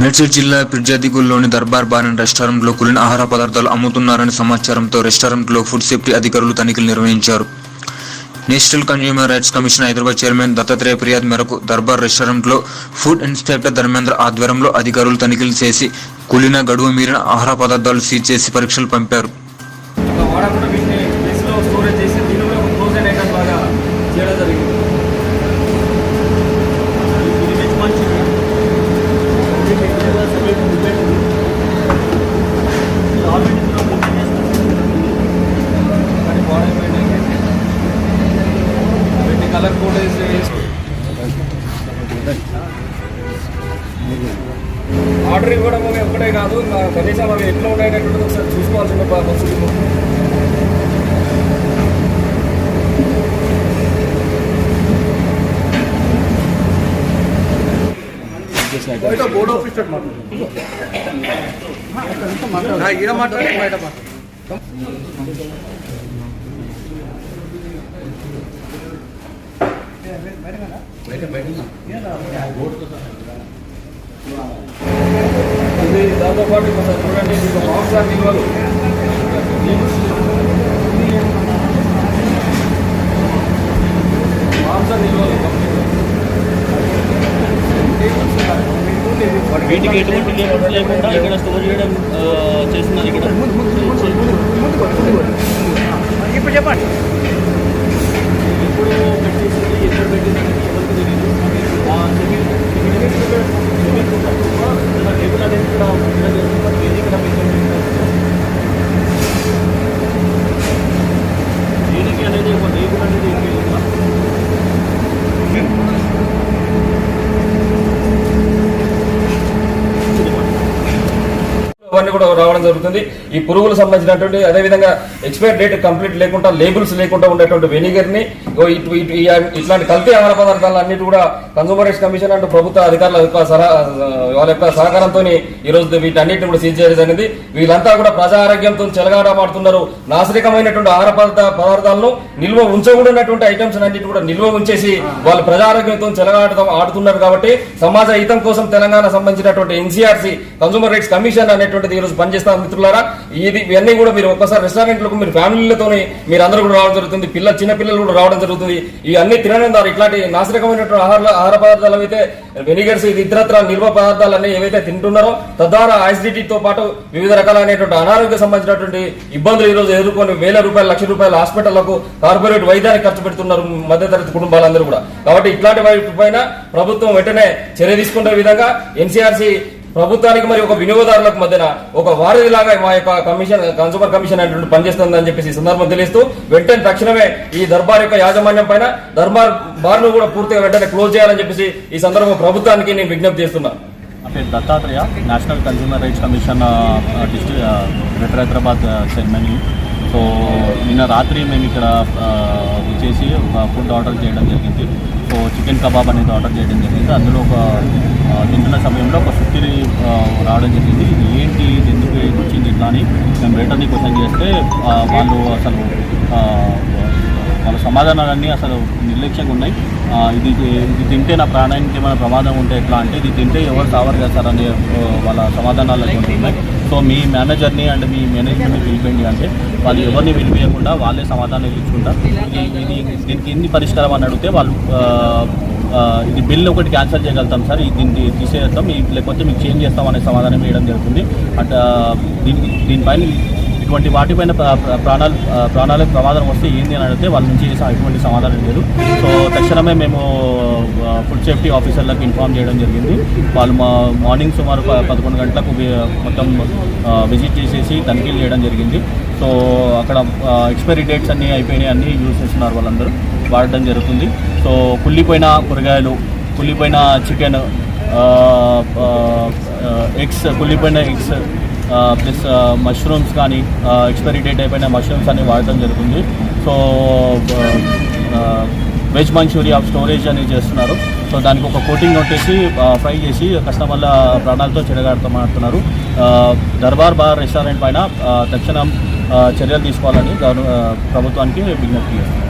మేడ్చల్ జిల్లా పిర్జాదిగుల్లోని Darbar bar and రెస్టారెంట్లో కులిన ఆహార పదార్థాలు అమ్ముతున్నారని సమాచారంతో రెస్టారెంట్లో ఫుడ్ సేఫ్టీ అధికారులు తనిఖీలు నిర్వహించారు. National consumer rights commission Hyderabad chairman Dattatreya ఫిర్యాదు మేరకు దర్బార్ రెస్టారెంట్లో ఫుడ్ ఇన్స్పెక్టర్ ధర్మేంద్ర ఆధ్వర్యంలో అధికారులు తనిఖీలు చేసి కులిన గడువు మీరిన ఆహార పదార్థాలు సీజ్ చేసి పరీక్షలు పంపారు ఒక వాడకుండా వీటిని ఫ్రిడ్జ్లో స్టోరేజ్ చేసి దీనిలో ఒక ఫ్రోజన్ ఐటమ్ లాగా చేయడం జరిగింది ఇది వెజ్ మంచూరియా ఇది రెగ్యులర్గా సెపరేట్ డిపెండ్ ఇది ఆల్రెడీ ఇందులో ప్రిపేర్ చేస్తాం కానీ బాడీ వీటిని కలర్ కోడ్ ఆర్డర్ ఇవ్వడం అవి ఒక్కటే కాదు కనీసం అవి ఎట్లా ఉండేటటువంటిది ఒకసారి చూసుకోవాల్సిన పరిస్థితి బోర్డ్ ఆఫీస్ మాట్లాడు. ఈడ మాట్లాడి బయట మాట్లాడు. ఇది దాంతో పాటు చూడండి ఇది ఒక మాంసా నిల్వలు మాంసా వీటికి ఎటువంటి లేకుండా ఇక్కడ స్టోర్ చేయడం చేస్తున్నారు ఇక్కడ. లేబుల్ అనేది ఇక్కడ ఉండడం జరుగుతుంది బట్ ఏది ఇక్కడ మెన్షన్ చేస్తారు దీనికి అనేది ఒక లేబుల్ అనేది ఏం లేదు ఇక్కడ. అవన్నీ కూడా రావడం జరుగుతుంది. ఈ పురుగులు సంబంధించినటువంటి అదేవిధంగా ఎక్స్పైర్ డేట్ కంప్లీట్ లేకుండా లేబుల్స్ లేకుండా ఉండేటువంటి వెనిగర్ని ఇటు- ఇటు- ఇట్లాంటి కల్తీ ఆహార పదార్థాలు అన్నిటి కూడా కన్సూమర్ రైట్స్ కమిషన్ అంటూ ప్రభుత్వ అధికారుల యొక్క వాళ్ళ యొక్క సహకారంతో ఈ రోజు వీటన్నిటిని కూడా సీజ్ చేయడం జరిగింది. వీళ్ళంతా కూడా ప్రజా ఆరోగ్యంతో చెలగాడమాడుతున్నారు నాశరికమైనటువంటి ఆహార పదార్థ పదార్థాలను నిల్వ ఉంచకూడనటువంటి ఐటమ్స్ అన్నిటి కూడా నిల్వ ఉంచేసి వాళ్ళు ప్రజా ఆరోగ్యంతో చెలగాడటం ఆడుతున్నారు కాబట్టి సమాజ హితం కోసం తెలంగాణ సంబంధించినటువంటి ఎన్సీఆర్సీ కన్సూమర్ రైట్స్ కమిషన్ అనేటువంటిది ఈరోజు రోజు మిత్రులారా? ఇది ఇవన్నీ కూడా మీరు ఒక్కసారి రెస్టారెంట్లకు మీరు ఫ్యామిలీలతోని మీరు అందరూ కూడా రావడం జరుగుతుంది. పిల్ల చిన్న పిల్లలు కూడా రావడం జరుగుతుంది. ఇవన్నీ తినడం ద్వారా ఇట్లాంటి నాశనకమైనటువంటి ఆహార ఆహార పదార్థాలు అయితే వెనిగర్స్ ఇది ఇతరత్ర నిల్వ పదార్థాలు అన్ని ఏవైతే తింటున్నారో తద్వారా acidity పాటు వివిధ రకాలైనటువంటి అనారోగ్య సంబంధించినటువంటి ఇబ్బందులు ఈ రోజు ఎదుర్కొని వేల రూపాయలు లక్ష రూపాయల హాస్పిటళ్ళకు కార్పొరేట్ వైద్యానికి ఖర్చు పెడుతున్నారు మధ్యతరగతి కుటుంబాలందరూ కూడా. కాబట్టి ఇట్లాంటి వాటి పైన ప్రభుత్వం వెంటనే చర్య తీసుకునే విధంగా ఎన్సీఆర్సీ ప్రభుత్వానికి మరి ఒక వినియోగదారులకు మధ్యన ఒక వారధిలాగా మా యొక్క కమిషన్ కన్సూమర్ కమిషన్ అనేటువంటి పనిచేస్తుందని చెప్పేసి సందర్భం తెలియస్తూ వెంటనే తక్షణమే ఈ దర్బార్ యొక్క యాజమాన్యం పైన దర్బార్ బార్ను కూడా పూర్తిగా వెంటనే క్లోజ్ చేయాలని చెప్పేసి ఈ సందర్భం ప్రభుత్వానికి నేను విజ్ఞప్తి చేస్తున్నాను పేరు Dattatreya national consumer rights commission district greater Hyderabad chairman. So నిన్న రాత్రి మేము ఇక్కడ వచ్చేసి ఒక ఫుడ్ ఆర్డర్ చేయడం జరిగింది. సో చికెన్ కబాబ్ అనేది ఆర్డర్ చేయడం జరిగింది. అందులో ఒక తింటున్న సమయంలో ఒక సుత్తిరి రావడం జరిగింది. ఇది ఏంటి ఇది ఎందుకు వచ్చింది ఇట్లా అని మేము రిటర్న్ క్వశ్చన్ చేస్తే వాళ్ళు అసలు వాళ్ళ సమాధానాలన్నీ అసలు నిర్లక్ష్యంగా ఉన్నాయి. ఇది ఇది తింటే నా ప్రాణానికి ఏమైనా ప్రమాదం ఉంటే ఎట్లా అంటే ఇది తింటే ఎవరు రావరు కదా సార్ అనే వాళ్ళ సమాధానాలు అటువంటి ఉన్నాయి. సో మీ మేనేజర్ని అండ్ మీ మేనేజ్మెంట్ని పిలిపిండి అంటే వాళ్ళు ఎవరిని పిలిపించకుండా వాళ్ళే సమాధానం ఇచ్చుకుంటారు ఇది దీనికి ఎన్ని పరిష్కారం అని అడిగితే వాళ్ళు ఇది బిల్ ఒకటి క్యాన్సిల్ చేయగలుగుతాం సార్. దీన్ని తీసేస్తాం లేకపోతే మీకు చేంజ్ చేస్తాం అనే సమాధానం ఇవ్వడం జరుగుతుంది. అండ్ దీని దీనిపైన ఇటువంటి వాటిపైన ప్రాణాలు ప్రాణాలకు ప్రమాదం వస్తే ఏంది అని అడిగితే వాళ్ళ నుంచి ఎటువంటి సమాధానం లేదు. సో తక్షణమే మేము ఫుడ్ సేఫ్టీ ఆఫీసర్లకు ఇన్ఫామ్ చేయడం జరిగింది. వాళ్ళు మా మార్నింగ్ సుమారు పదకొండు గంటలకు మొత్తం విజిట్ చేసేసి తనిఖీలు చేయడం జరిగింది. సో అక్కడ ఎక్స్పైరీ డేట్స్ అన్నీ అయిపోయినాయి అన్నీ యూజ్ చేస్తున్నారు వాళ్ళందరూ. వాడడం జరుగుతుంది. సో కుళ్ళిపోయిన కూరగాయలు కుళ్ళిపోయిన చికెన్ ఎగ్స్ కుళ్ళిపోయిన ఎగ్స్ ప్లస్ మష్రూమ్స్ కానీ ఎక్స్పైరీ డేట్ అయిపోయిన మష్రూమ్స్ అన్ని వాడటం జరుగుతుంది. సో వెజ్ మంచూరియా స్టోరేజ్ అనేది చేస్తున్నారు. సో దానికి ఒక కోటింగ్ కొట్టేసి ఫ్రై చేసి కస్టమర్ల ప్రాణాలతో చెడగాడుతామంటున్నారు దర్బార్ బార్ రెస్టారెంట్ పైన తక్షణం చర్యలు తీసుకోవాలని ప్రభుత్వానికి విజ్ఞప్తి చేస్తున్నారు.